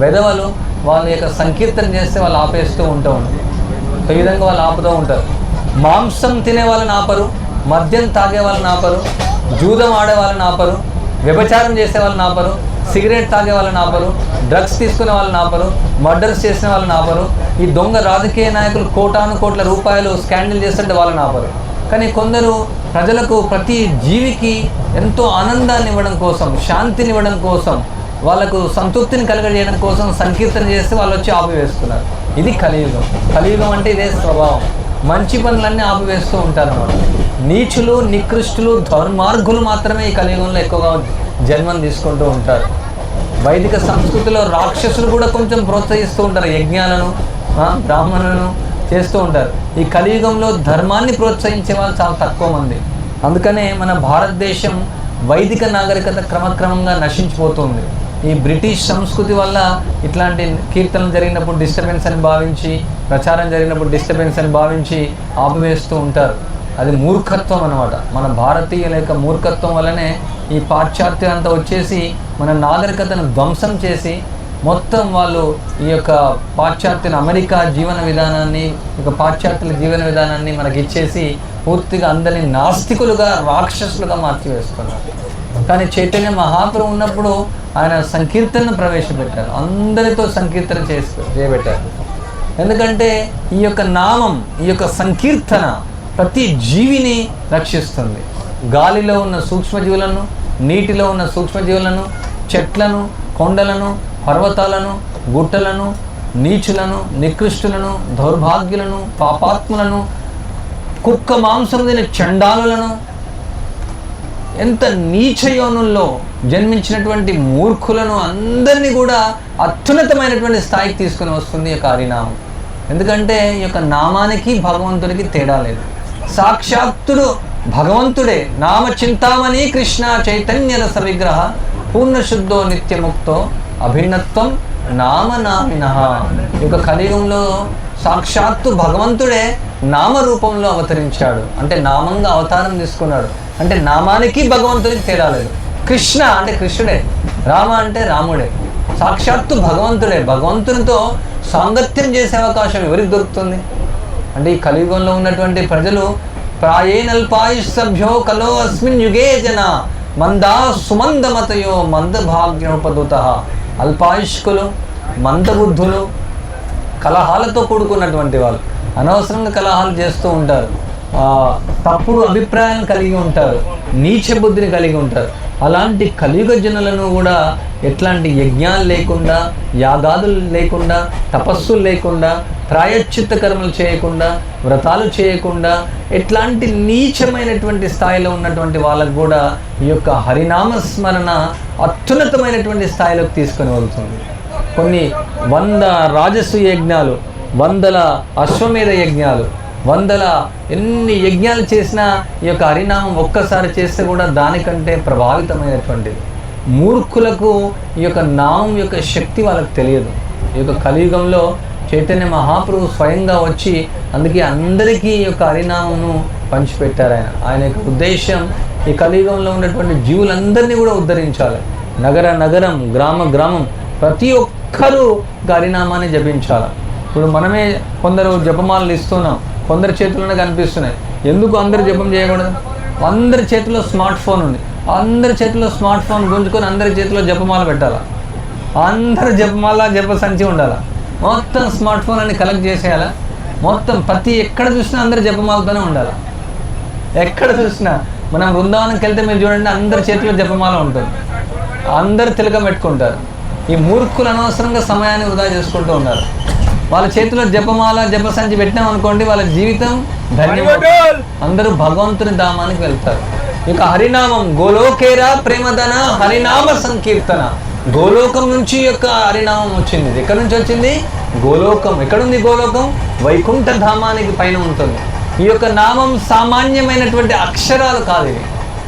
వెధవలు వాళ్ళ యొక్క సంకీర్తన చేస్తే వాళ్ళు ఆపేస్తూ ఉంటూ ఉంటారు. ఈ విధంగా వాళ్ళు ఆపుతూ ఉంటారు. మాంసం తినే వాళ్ళని ఆపరు మద్యం తాగే వాళ్ళని ఆపరు జూదం ఆడే వాళ్ళని ఆపరు వ్యభిచారం చేసే వాళ్ళని ఆపరు సిగరెట్ తాగే వాళ్ళని ఆపరు డ్రగ్స్ తీసుకునే వాళ్ళని ఆపరు మర్డర్స్ చేసిన వాళ్ళని ఆపరు ఈ దొంగ రాజకీయ నాయకులు కోటాను కోట్ల రూపాయలు స్కాండిల్ చేస్తుంటే వాళ్ళని ఆపరు. కానీ కొందరు ప్రజలకు ప్రతి జీవికి ఎంతో ఆనందాన్ని ఇవ్వడం కోసం శాంతిని ఇవ్వడం కోసం వాళ్ళకు సంతృప్తిని కలగజేయడం కోసం సంకీర్తన చేస్తే వాళ్ళు వచ్చి ఆపివేస్తున్నారు ఇది కలియుగం కలియుగం అంటే ఇదే స్వభావం. మంచి పనులన్నీ ఆపివేస్తూ ఉంటారు అన్నమాట నీచులు నికృష్టులు దుర్మార్గులు మాత్రమే ఈ కలియుగంలో ఎక్కువగా జన్మం తీసుకుంటూ ఉంటారు. వైదిక సంస్కృతిలో రాక్షసులు కూడా కొంచెం ప్రోత్సహిస్తూ ఉంటారు. యజ్ఞాలను బ్రాహ్మణులను చేస్తూ ఉంటారు. ఈ కలియుగంలో ధర్మాన్ని ప్రోత్సహించే వాళ్ళు చాలా తక్కువ మంది. అందుకనే మన భారతదేశం వైదిక నాగరికత క్రమక్రమంగా నశించిపోతుంది. ఈ బ్రిటిష్ సంస్కృతి వల్ల ఇట్లాంటి కీర్తనలు జరిగినప్పుడు డిస్టర్బెన్స్ అని భావించి ప్రచారం జరిగినప్పుడు డిస్టర్బెన్స్ అని భావించి ఆపివేస్తూ ఉంటారు. అది మూర్ఖత్వం అనమాట మన భారతీయుల యొక్క మూర్ఖత్వం వల్లనే ఈ పాశ్చాత్యం అంతా వచ్చేసి మన నాగరికతను ధ్వంసం చేసి మొత్తం వాళ్ళు ఈ యొక్క పాశ్చాత్యుల అమెరికా జీవన విధానాన్ని ఈ యొక్క పాశ్చాత్యుల జీవన విధానాన్ని మనకి ఇచ్చేసి పూర్తిగా అందరినీ నాస్తికులుగా రాక్షసులుగా మార్చివేస్తున్నారు. కానీ చైతన్య మహాప్రభు ఉన్నప్పుడు ఆయన సంకీర్తనను ప్రవేశపెట్టారు. అందరితో సంకీర్తన చేసి చేయబెట్టారు. ఎందుకంటే ఈ యొక్క నామం ఈ యొక్క సంకీర్తన ప్రతి జీవిని రక్షిస్తుంది. గాలిలో ఉన్న సూక్ష్మజీవులను నీటిలో ఉన్న సూక్ష్మజీవులను చెట్లను కొండలను పర్వతాలను గుట్టలను నీచులను నికృష్టులను దౌర్భాగ్యులను పాపాత్ములను కుక్క మాంసం తినే చండాలులను ఎంత నీచ యోనుల్లో జన్మించినటువంటి మూర్ఖులను అందరినీ కూడా అత్యున్నతమైనటువంటి స్థాయికి తీసుకుని వస్తుంది ఈ యొక్క హరినామం. ఎందుకంటే ఈ యొక్క నామానికి భగవంతుడికి తేడా లేదు. సాక్షాత్తుడు భగవంతుడే. నామ చింతామణి కృష్ణ చైతన్య రస విగ్రహ పూర్ణశుద్ధో నిత్యముక్తో అభిన్నత్వం నామనామిన ఈ యొక్క కలియుగంలో సాక్షాత్తు భగవంతుడే నామ రూపంలో అవతరించాడు. అంటే నామంగా అవతారం తీసుకున్నాడు. అంటే నామానికి భగవంతుడికి తేడా లేదు. కృష్ణ అంటే కృష్ణుడే. రామ అంటే రాముడే. సాక్షాత్తు భగవంతుడే. భగవంతునితో సాంగత్యం చేసే అవకాశం ఎవరికి దొరుకుతుంది? అంటే ఈ కలియుగంలో ఉన్నటువంటి ప్రజలు ప్రాయేనల్పాయుష్ సభ్యో కలో అస్మిన్ యుగే జన మందా సుమందమతయో మందభాగ్యోపదూత అల్పాయుష్కులు మందబుద్ధులు కలహాలతో కూడుకున్నటువంటి వాళ్ళు. అనవసరంగా కలహాలు చేస్తూ ఉంటారు. తప్పుడు అభిప్రాయాలను కలిగి ఉంటారు. నీచ బుద్ధిని కలిగి ఉంటారు. అలాంటి కలియుగ జనులను కూడా ఎట్లాంటి యజ్ఞాలు లేకుండా యాగాదులు లేకుండా తపస్సులు లేకుండా ప్రాయశ్చిత్త కర్మలు చేయకుండా వ్రతాలు చేయకుండా ఎట్లాంటి నీచమైనటువంటి స్థాయిలో ఉన్నటువంటి వాళ్ళకు కూడా ఈ యొక్క హరినామ స్మరణ అత్యున్నతమైనటువంటి స్థాయిలోకి తీసుకొని వెళ్తుంది. కొన్ని వంద రాజస్సు యజ్ఞాలు వందల అశ్వమేధ యజ్ఞాలు వందల ఎన్ని యజ్ఞాలు చేసినా ఈ యొక్క హరినామం ఒక్కసారి చేస్తే కూడా దానికంటే ప్రభావితమైనటువంటిది. మూర్ఖులకు ఈ యొక్క నామం యొక్క శక్తి వాళ్ళకి తెలియదు. ఈ యొక్క కలియుగంలో చైతన్య మహాప్రభు స్వయంగా వచ్చి అందుకే అందరికీ ఈ యొక్క హరినామంను పంచిపెట్టారు ఆయన. ఆయన యొక్క ఉద్దేశం ఈ కలియుగంలో ఉన్నటువంటి జీవులందరినీ కూడా ఉద్ధరించాలి. నగర నగరం గ్రామ గ్రామం ప్రతి ఒక్కరూ ఒక జపించాలి. ఇప్పుడు మనమే కొందరు జపమాలలు ఇస్తున్నాం. కొందరి చేతుల్లోనే కనిపిస్తున్నాయి. ఎందుకు అందరు జపం చేయకూడదు? అందరి చేతిలో స్మార్ట్ ఫోన్ ఉంది. అందరి చేతిలో స్మార్ట్ ఫోన్ గుంజుకొని అందరి చేతిలో జపమాల పెట్టాలా. అందరు జపమాల జప సంచి ఉండాలా. మొత్తం స్మార్ట్ ఫోన్ అని కలెక్ట్ చేసేయాలా. మొత్తం ప్రతి ఎక్కడ చూసినా అందరు జపమాలతోనే ఉండాలి. ఎక్కడ చూసినా. మనం బృందావనంకి వెళ్తే మీరు చూడండి అందరి చేతిలో జపమాల ఉంటుంది. అందరు తిలకం పెట్టుకుంటారు. ఈ మూర్ఖులు అనవసరంగా సమయాన్ని వృధా చేసుకుంటూ ఉన్నారు. వాళ్ళ చేతిలో జపమాల జప సంచి పెట్టినాం అనుకోండి వాళ్ళ జీవితం ధన్యవాదాలు! అందరూ భగవంతుని ధామానికి వెళ్తారు. ఇక హరినామం గోలోకేరా ప్రేమధన హరినామ సంకీర్తన. గోలోకం నుంచి యొక్క హరినామం వచ్చింది. ఎక్కడి నుంచి వచ్చింది? గోలోకం. ఎక్కడుంది గోలోకం? వైకుంఠ ధామానికి పైన ఉంటుంది. ఈ యొక్క నామం సామాన్యమైనటువంటి అక్షరాలు కాదు ఇది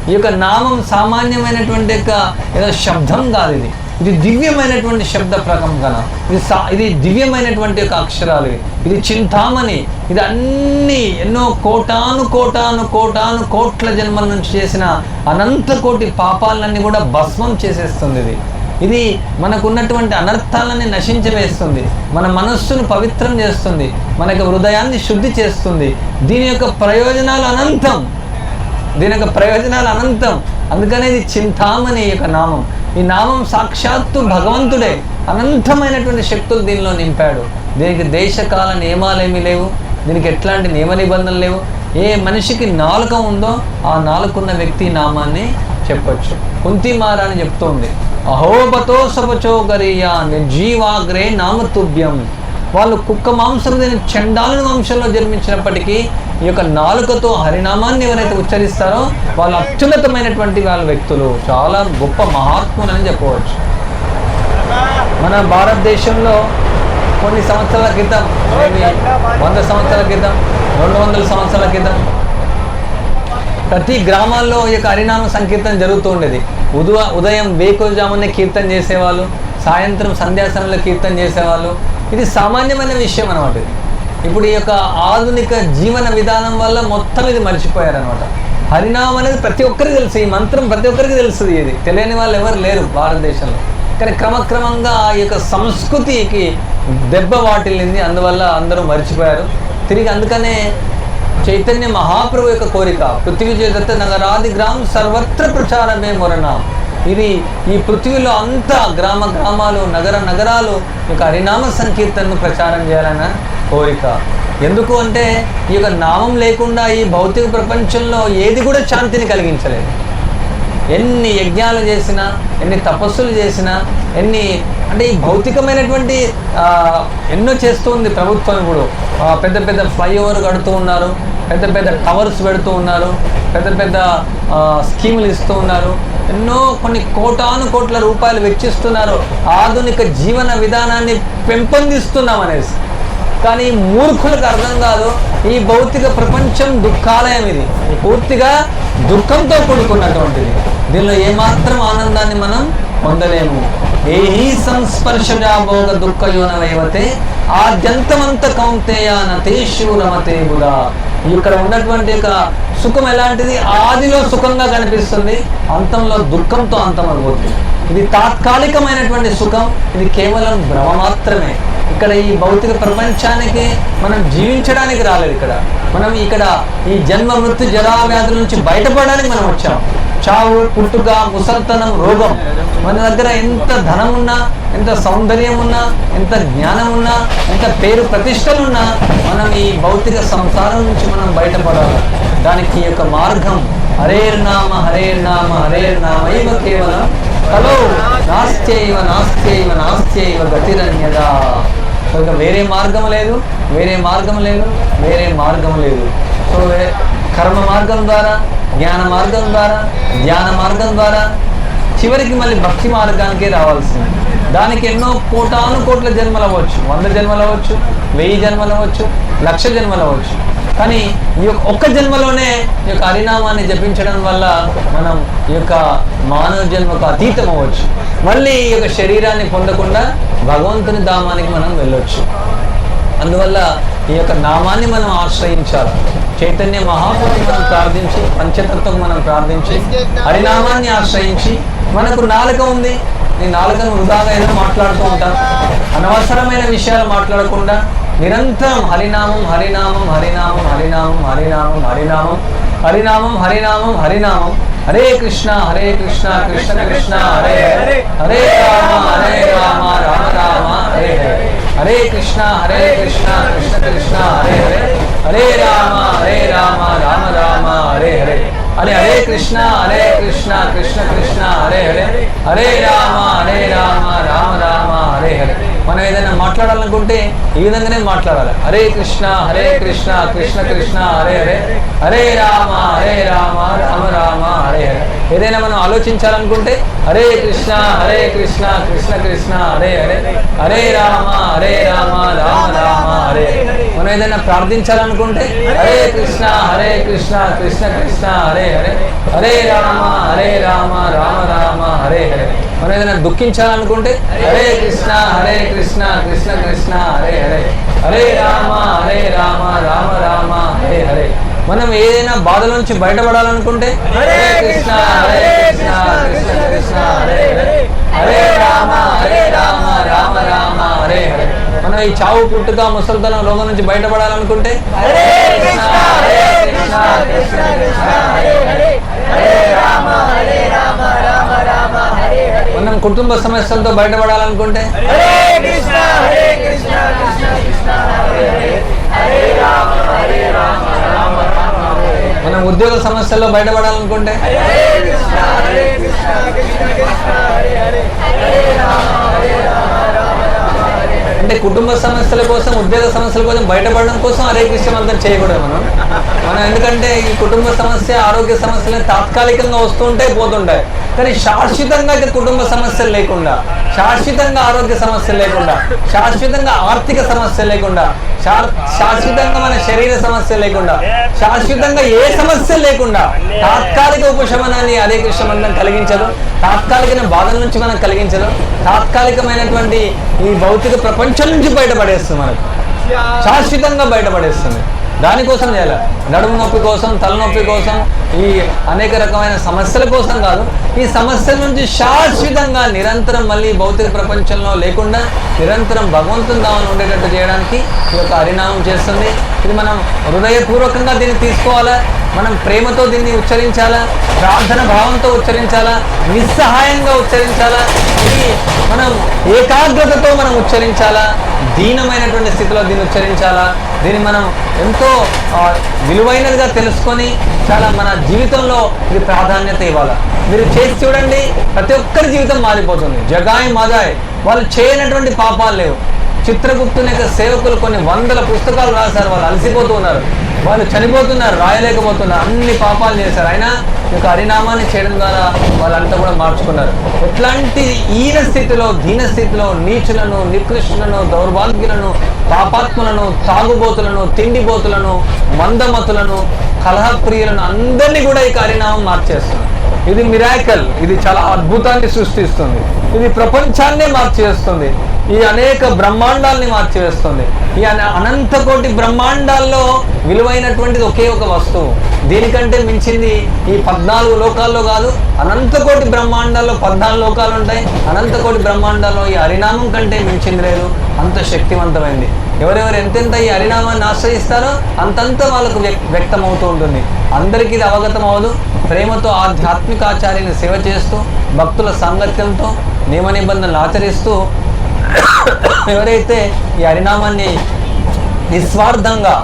ఈ యొక్క నామం సామాన్యమైనటువంటి యొక్క ఏదో శబ్దం కాదు ఇది. ఇది దివ్యమైనటువంటి శబ్ద ప్రకంపన. ఇది సా ఇది దివ్యమైనటువంటి యొక్క అక్షరాలు ఇది చింతామణి. ఇది అన్ని ఎన్నో కోటాను కోటాను కోటాను కోట్ల జన్మల నుంచి చేసిన అనంత కోటి పాపాలన్నీ కూడా భస్మం చేసేస్తుంది ఇది. ఇది మనకున్నటువంటి అనర్థాలని నశించవేస్తుంది. మన మనస్సును పవిత్రం చేస్తుంది. మనకు హృదయాన్ని శుద్ధి చేస్తుంది. దీని యొక్క ప్రయోజనాలు అనంతం. దీని యొక్క ప్రయోజనాలు అనంతం. అందుకనే ఇది చింతామణి యొక్క నామం. ఈ నామం సాక్షాత్తు భగవంతుడే. అనంతమైనటువంటి శక్తులు దీనిలో నింపాడు. దీనికి దేశకాల నియమాలు ఏమీ లేవు. దీనికి ఎట్లాంటి నియమ నిబంధనలు లేవు. ఏ మనిషికి నాలుక ఉందో ఆ నాలుకున్న వ్యక్తి నామాన్ని చెప్పొచ్చు. కుంతిమార అని చెప్తోంది. అహోబతో సపచోగరియా నిర్జీవాగ్రే నామతుభ్యం. వాళ్ళు కుక్క మాంసం తిని చండాలని వంశంలో జన్మించినప్పటికీ ఈ యొక్క నాలుకతో హరినామాన్ని ఎవరైతే ఉచ్చరిస్తారో వాళ్ళు అత్యున్నతమైనటువంటి వాళ్ళ వ్యక్తులు. చాలా గొప్ప మహాత్ములని చెప్పవచ్చు. మన భారతదేశంలో కొన్ని సంవత్సరాల క్రితం వంద సంవత్సరాల క్రితం రెండు వందల సంవత్సరాల క్రితం ప్రతి గ్రామాల్లో ఈ యొక్క హరినామ సంకీర్తన జరుగుతూ ఉండేది. ఉదయ ఉదయం వేకుజామునే కీర్తన చేసేవాళ్ళు సాయంత్రం సంధ్యాసనంలో కీర్తన చేసేవాళ్ళు ఇది సామాన్యమైన విషయం అనమాట ఇది. ఇప్పుడు ఈ యొక్క ఆధునిక జీవన విధానం వల్ల మొత్తం ఇది మర్చిపోయారనమాట హరినామం అనేది ప్రతి ఒక్కరికి తెలుసు ఈ మంత్రం ప్రతి ఒక్కరికి తెలుస్తుంది ఇది. తెలియని వాళ్ళు ఎవరు లేరు భారతదేశంలో. కానీ క్రమక్రమంగా ఈ యొక్క సంస్కృతికి దెబ్బ వాటిల్లింది అందువల్ల అందరూ మర్చిపోయారు. తిరిగి అందుకనే చైతన్య మహాప్రభు యొక్క కోరిక పృథ్వీ చేత నగరాది గ్రామం సర్వత్ర ప్రచారమే మొరనా. ఇది ఈ పృథ్వీలో అంతా గ్రామ గ్రామాలు నగర నగరాలు యొక్క హరినామ సంకీర్తనను ప్రచారం చేయాలన్న కోరిక. ఎందుకు అంటే ఈ యొక్క నామం లేకుండా ఈ భౌతిక ప్రపంచంలో ఏది కూడా శాంతిని కలిగించలేదు. ఎన్ని యజ్ఞాలు చేసినా ఎన్ని తపస్సులు చేసినా ఎన్ని అంటే ఈ భౌతికమైనటువంటి ఎన్నో చేస్తూ ఉంది ప్రభుత్వం ఇప్పుడు. పెద్ద పెద్ద ఫ్లైఓవర్ కడుతూ ఉన్నారు పెద్ద పెద్ద టవర్స్ పెడుతూ ఉన్నారు పెద్ద పెద్ద స్కీములు ఇస్తూ ఉన్నారు. ఎన్నో కొన్ని కోటాను కోట్ల రూపాయలు వెచ్చిస్తున్నారు. ఆధునిక జీవన విధానాన్ని పెంపొందిస్తున్నాం అనేసి కానీ మూర్ఖులకు అర్థం కాదు ఈ భౌతిక ప్రపంచం దుఃఖాలయం ఇది ఇది. పూర్తిగా దుఃఖంతో కూడుకున్నటువంటిది. దీనిలో ఏమాత్రం ఆనందాన్ని మనం పొందలేము. ఏహి సంస్పర్శజా భోగ దుఃఖ యోనవైవతే ఆద్యంతమంత కౌంతేయ నతేషు రమతే బుధా. ఇక్కడ ఉన్నటువంటి యొక్క సుఖం ఎలాంటిది? ఆదిలో సుఖంగా కనిపిస్తుంది అంతంలో దుఃఖంతో అంతమైపోతుంది ఇది తాత్కాలికమైనటువంటి సుఖం ఇది కేవలం భ్రమ మాత్రమే. ఇక్కడ ఈ భౌతిక ప్రపంచానికి మనం జీవించడానికి రాలేదు ఇక్కడ. మనం ఇక్కడ ఈ జన్మ మృత్యు జరా వ్యాధుల నుంచి బయటపడడానికి మనం వచ్చాం. చావు పుట్టుక ముసల్తనం రోగం. మన దగ్గర ఎంత ధనం ఉన్నా ఎంత సౌందర్యం ఉన్నా ఎంత జ్ఞానం ఉన్నా ఎంత పేరు ప్రతిష్టలున్నా మనం ఈ భౌతిక సంసారం నుంచి మనం బయటపడాలి. దానికి యొక్క మార్గం హరేర్నామ హరేర్నామ హరేర్నామైవ కేవలం హలో నాస్త్యైవ నాస్త్యైవ నాస్త్యైవ గతిరన్యదా. సో ఇక వేరే మార్గం లేదు వేరే మార్గం లేదు వేరే మార్గం లేదు. సో కర్మ మార్గం ద్వారా జ్ఞాన మార్గం ద్వారా ధ్యాన మార్గం ద్వారా చివరికి మళ్ళీ భక్తి మార్గానికే రావాల్సింది. దానికి ఎన్నో కోటాను కోట్ల జన్మలు అవ్వచ్చు. వంద జన్మలు అవ్వచ్చు వెయ్యి జన్మలు అవ్వచ్చు లక్ష జన్మలు అవ్వచ్చు. కానీ ఈ యొక్క ఒక్క జన్మలోనే ఈ యొక్క హరినామాన్ని జపించడం వల్ల మనం ఈ యొక్క మానవ జన్మకు అతీతం అవ్వచ్చు. మళ్ళీ ఈ యొక్క శరీరాన్ని పొందకుండా భగవంతుని ధామానికి మనం వెళ్ళొచ్చు. అందువల్ల ఈ యొక్క నామాన్ని మనం ఆశ్రయించాలి. చైతన్య మహాప్రభుని మనం ప్రార్థించి పంచతత్వం మనం ప్రార్థించి హరినామాన్ని ఆశ్రయించి మనకు నాలుక ఉంది. ఈ నాలుకను వృధాగా ఏదో మాట్లాడుతూ ఉంటాం అనవసరమైన విషయాలు మాట్లాడకుండా నిరంతరం హరినామం హరినామం హరినామం హరినామం హరినామం హరినామం హరినామం హరినామం హరినామం. హరే కృష్ణ హరే కృష్ణ కృష్ణ కృష్ణ హరే హరే. హరే రామ హరే రామ రామ రామ హరే హరే. హరే కృష్ణ హరే కృష్ణ కృష్ణ కృష్ణ హరే హరే. హరే రామ హరే రామ రామ రామ హరే హరే. హరే హరే కృష్ణ హరే కృష్ణ కృష్ణ కృష్ణ హరే హరే. హరే రామ హరే రామ రామ రామ హరే హరే. మనం ఏదైనా మాట్లాడాలనుకుంటే ఈ విధంగానే మాట్లాడాలి. హరే కృష్ణ హరే కృష్ణ కృష్ణ కృష్ణ హరే హరే. హరే రామ హరే రామ రామ రామ హరే హరే. ఏదైనా మనం ఆలోచించాలనుకుంటే హరే కృష్ణ హరే కృష్ణ కృష్ణ కృష్ణ హరే హరే. హరే రామ హరే రామ రామ రామ హరే హరే. మనం ఏదైనా ప్రార్థించాలనుకుంటే హరే కృష్ణ హరే కృష్ణ కృష్ణ కృష్ణ హరే హరే హరే రామ హరే రామ రామ రామ హరే హరే. మనం ఏదైనా దుఃఖించాలనుకుంటే హరే కృష్ణ హరే కృష్ణ కృష్ణ కృష్ణ హరే హరే హరే రామ హరే రామ రామ రామ హరే హరే. మనం ఏదైనా బాధల నుంచి బయటపడాలనుకుంటే హరే కృష్ణ హరే కృష్ణ కృష్ణ కృష్ణ హరే హరే హరే రామ హరే రామ రామ రామ హరే హరే మనం ఈ చావు పుట్టుక ముసలితనం రోగం నుంచి బయటపడాలనుకుంటే? మనం కుటుంబ సమస్యలతో బయటపడాలనుకుంటే? హరే కృష్ణ హరే కృష్ణ అంటే కుటుంబ సమస్యల కోసం ఉద్యోగ సమస్యల కోసం బయటపడడం కోసం అరే కృష్ణ చేయకూడదు మనం. మనం ఎందుకంటే ఈ కుటుంబ సమస్య ఆరోగ్య సమస్యలు తాత్కాలికంగా వస్తుంటాయి పోతుంటాయి. కానీ శాశ్వతంగా కుటుంబ సమస్యలు లేకుండా శాశ్వతంగా ఆరోగ్య సమస్యలు లేకుండా శాశ్వతంగా ఆర్థిక సమస్యలు లేకుండా శాశ్వతంగా మన శరీర సమస్య లేకుండా శాశ్వతంగా ఏ సమస్య లేకుండా తాత్కాలిక ఉపశమనాన్ని అదే కృష్ణ మంత్రం కలిగించదు. తాత్కాలిక బాధల నుంచి మనం కలిగించదు. తాత్కాలికమైనటువంటి ఈ భౌతిక ప్రపంచం నుంచి బయటపడేస్తుంది మనకు. శాశ్వతంగా బయటపడేస్తుంది. దానికోసం చేయాలి? నడుము నొప్పి కోసం తలనొప్పి కోసం ఈ అనేక రకమైన సమస్యల కోసం కాదు. ఈ సమస్యల నుంచి శాశ్వతంగా నిరంతరం మళ్ళీ భౌతిక ప్రపంచంలో లేకుండా నిరంతరం భగవంతుని దామని ఉండేటట్టు చేయడానికి ఈ యొక్క హరినామం చేస్తుంది. ఇది మనం హృదయపూర్వకంగా దీన్ని తీసుకోవాలా? మనం ప్రేమతో దీన్ని ఉచ్చరించాలా? ప్రార్థన భావంతో ఉచ్చరించాలా? నిస్సహాయంగా ఉచ్చరించాలా? మనం ఏకాగ్రతతో మనం ఉచ్చరించాలా? దీనమైనటువంటి స్థితిలో దీన్ని ఉచ్చరించాలా? దీన్ని మనం ఎంతో విలువైనదిగా తెలుసుకొని చాలా మన జీవితంలో ఇది ప్రాధాన్యత ఇవ్వాలి? మీరు చేసి చూడండి ప్రతి ఒక్కరి జీవితం మారిపోతుంది. జగాయ్ మదాయ్ వాళ్ళు చేయనటువంటి పాపాలు లేవు. చిత్రగుప్తుని యొక్క సేవకులు కొన్ని వందల పుస్తకాలు రాశారు వాళ్ళు అలసిపోతూ ఉన్నారు. వాళ్ళు చనిపోతున్నారు రాయలేకపోతున్నారు అన్ని పాపాలు చేశారు. అయినా ఈ యొక్క హరినామాన్ని చేయడం ద్వారా వాళ్ళంతా కూడా మార్చుకున్నారు. ఎట్లాంటి ఈన స్థితిలో దీన స్థితిలో నీచులను నికృష్టులను దౌర్భాగ్యులను పాపాత్ములను తాగుబోతులను తిండిబోతులను మందమతులను కలహప్రియులను అందరినీ కూడా ఈ హరినామం మార్చేస్తున్నారు. ఇది మిరాకల్ ఇది చాలా అద్భుతాన్ని సృష్టిస్తుంది. ఇది ప్రపంచాన్నే మార్చేస్తుంది. ఈ అనేక బ్రహ్మాండాల్ని మార్చివేస్తుంది ఈ అనంత కోటి బ్రహ్మాండాల్లో విలువైనటువంటిది ఒకే ఒక వస్తువు. దీనికంటే మించింది ఈ పద్నాలుగు లోకాల్లో కాదు అనంత కోటి బ్రహ్మాండాల్లో పద్నాలుగు లోకాలు ఉంటాయి అనంత కోటి బ్రహ్మాండాల్లో ఈ హరినామం కంటే మించింది లేదు. అంత శక్తివంతమైంది. ఎవరెవరు ఎంతెంత ఈ హరినామాన్ని ఆశ్రయిస్తారో అంతంత వాళ్ళకు వ్యక్- అవుతూ ఉంటుంది. అందరికీ ఇది అవగతం అవ్వదు ప్రేమతో ఆధ్యాత్మిక ఆచార్యని సేవ చేస్తూ భక్తుల సాంగత్యంతో నియమ నిబంధనలు ఆచరిస్తూ ఎవరైతే ఈ హరినామాన్ని నిస్వార్థంగా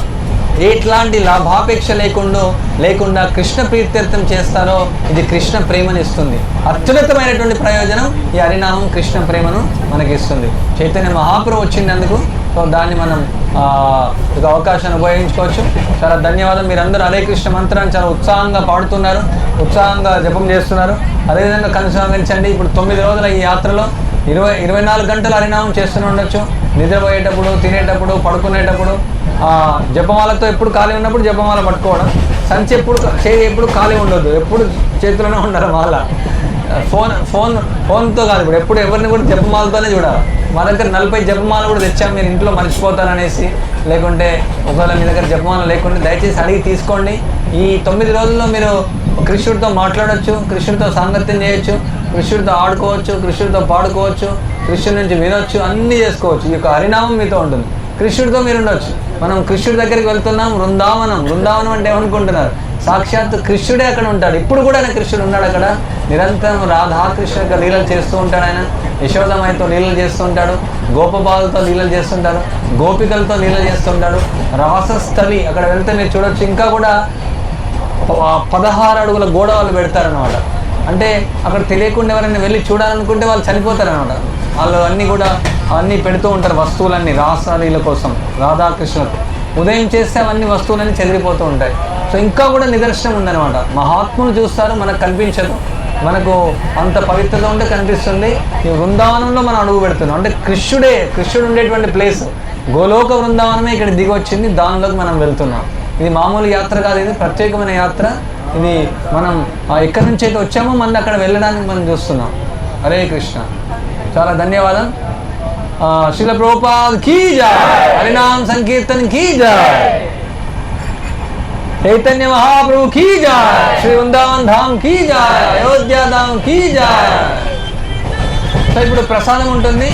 ఎట్లాంటి లాభాపేక్ష లేకుండా లేకుండా కృష్ణ ప్రీత్యర్థం చేస్తారో ఇది కృష్ణ ప్రేమని ఇస్తుంది. అత్యున్నతమైనటువంటి ప్రయోజనం ఈ హరినామం కృష్ణ ప్రేమను మనకి ఇస్తుంది చైతన్య మహాప్రభు వచ్చినందుకు సో దాన్ని మనం ఒక అవకాశాన్ని ఉపయోగించుకోవచ్చు. చాలా ధన్యవాదం మీరందరూ హరే కృష్ణ మంత్రాన్ని చాలా ఉత్సాహంగా పాడుతున్నారు. ఉత్సాహంగా జపం చేస్తున్నారు. అదేవిధంగా కొనసాగించండి ఇప్పుడు తొమ్మిది రోజుల ఈ యాత్రలో ఇరవై ఇరవై నాలుగు గంటలు హరినామం చేస్తూనే ఉండొచ్చు. నిద్రపోయేటప్పుడు తినేటప్పుడు పడుకునేటప్పుడు జపమాలతో ఎప్పుడు ఖాళీ ఉన్నప్పుడు జపమాల పట్టుకోవడం. సంచి ఎప్పుడు చేయి ఎప్పుడు ఖాళీ ఉండదు ఎప్పుడు చేతిలోనే ఉండాలి మాల. ఫోన్ ఫోన్ ఫోన్తో కాదు ఇప్పుడు. ఎప్పుడు ఎవరిని కూడా జపమాలతోనే చూడాలి. మా దగ్గర నలభై జపమాల కూడా తెచ్చాం. మీరు ఇంట్లో మర్చిపోతారనేసి లేకుంటే ఒకవేళ మీ దగ్గర జపమాల లేకుంటే దయచేసి అడిగి తీసుకోండి. ఈ తొమ్మిది రోజుల్లో మీరు కృష్ణుడితో మాట్లాడవచ్చు కృష్ణుడితో సాంగత్యం చేయొచ్చు కృష్ణుడితో ఆడుకోవచ్చు కృష్ణుడితో పాడుకోవచ్చు కృష్ణుడి నుంచి వినొచ్చు అన్నీ చేసుకోవచ్చు. ఈ యొక్క హరినామం మీతో ఉంటుంది. కృష్ణుడితో మీరు ఉండొచ్చు. మనం కృష్ణుడి దగ్గరికి వెళ్తున్నాం వృందావనం. వృందావనం అంటే ఏమనుకుంటున్నారు? సాక్షాత్ కృష్ణుడే అక్కడ ఉంటాడు. ఇప్పుడు కూడా ఆయన కృష్ణుడు ఉన్నాడు అక్కడ. నిరంతరం రాధాకృష్ణ యొక్క లీలలు చేస్తూ ఉంటాడు ఆయన. యశోదమాయతో లీలలు చేస్తూ ఉంటాడు. గోపబాలతో లీలలు చేస్తుంటాడు గోపికలతో లీలలు చేస్తుంటాడు రాసస్థలి అక్కడ వెళ్తే మీరు చూడొచ్చు. ఇంకా కూడా పదహారు అడుగుల గోడ వాళ్ళు పెడతారనమాట అంటే అక్కడ తెలియకుండా ఎవరైనా వెళ్ళి చూడాలనుకుంటే వాళ్ళు చనిపోతారనమాట వాళ్ళు అన్నీ కూడా అన్నీ పెడుతూ ఉంటారు వస్తువులన్నీ రాసాలీల కోసం రాధాకృష్ణకు. ఉదయం చేస్తే అవన్నీ వస్తువులన్నీ చెదిరిపోతూ ఉంటాయి. సో ఇంకా కూడా నిదర్శనం ఉందన్నమాట. మహాత్ములు చూస్తారు మనకు కనిపించదు. మనకు అంత పవిత్రత ఉంటే కనిపిస్తుంది. ఈ వృందావనంలో మనం అడుగు పెడుతున్నాం. అంటే కృష్ణుడే కృష్ణుడు ఉండేటువంటి ప్లేస్ గోలోక వృందావనమే ఇక్కడ దిగి వచ్చింది దానిలోకి మనం వెళ్తున్నాం. ఇది మామూలు యాత్ర కాదు. ఇది ప్రత్యేకమైన యాత్ర. ఇది మనం ఎక్కడి నుంచి అయితే వచ్చామో మళ్ళీ అక్కడ వెళ్ళడానికి మనం చూస్తున్నాం. హరే కృష్ణ. చాలా ధన్యవాదం. ఆ, శిల ప్రభుపాద్ కీ జాయ్. హరినామ్ సంకీర్తన్ కీ జాయ్. చైతన్య మహాప్రభు కీ జాయ్. శ్రీ వృందావన్ ధామ్ కీ జాయ్. అయోధ్య ధామ్ కీ జాయ్. సో ఇప్పుడు ప్రసాదం ఉంటుంది.